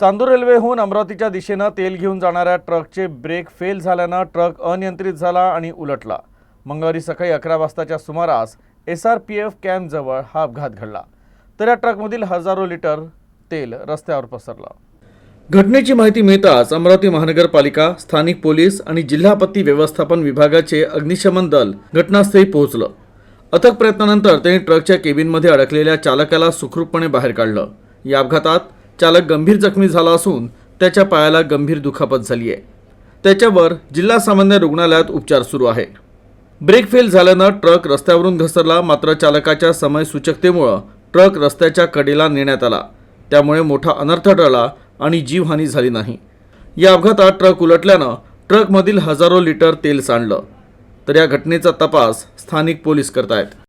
चांदूर रेल्वेहून अमरावतीच्या दिशेनं तेल घेऊन जाणाऱ्या ट्रकचे ब्रेक फेल झाल्यानं ट्रक अनियंत्रित झाला आणि उलटला. मंगळवारी सकाळी अकरा वाजताच्या सुमारास एस आर पी एफ कॅम्पजवळ हा अपघात घडला. तर या ट्रकमधील हजारो लिटर तेल रस्त्यावर पसरलं. घटनेची माहिती मिळताच अमरावती महानगरपालिका स्थानिक पोलीस आणि जिल्हा आपत्ती व्यवस्थापन विभागाचे अग्निशमन दल घटनास्थळी पोहोचलं. अथक प्रयत्नानंतर त्यांनी ट्रकच्या केबिनमध्ये अडकलेल्या चालकाला सुखरूपपणे बाहेर काढलं. या अपघातात चालक गंभीर जखमी झाला असून त्याच्या पायाला गंभीर दुखापत झाली आहे. त्याच्यावर जिल्हा सामान्य रुग्णालयात उपचार सुरू आहे. ब्रेक फेल झाल्यानं ट्रक रस्त्यावरून घसरला मात्र चालकाच्या समयसूचकतेमुळं ट्रक रस्त्याच्या कडेला नेण्यात आला. त्यामुळे मोठा अनर्थ टळला आणि जीवहानी झाली नाही. या अपघातात ट्रक उलटल्यानं ट्रकमधील हजारो लिटर तेल सांडलं. तर या घटनेचा तपास स्थानिक पोलीस करतायत.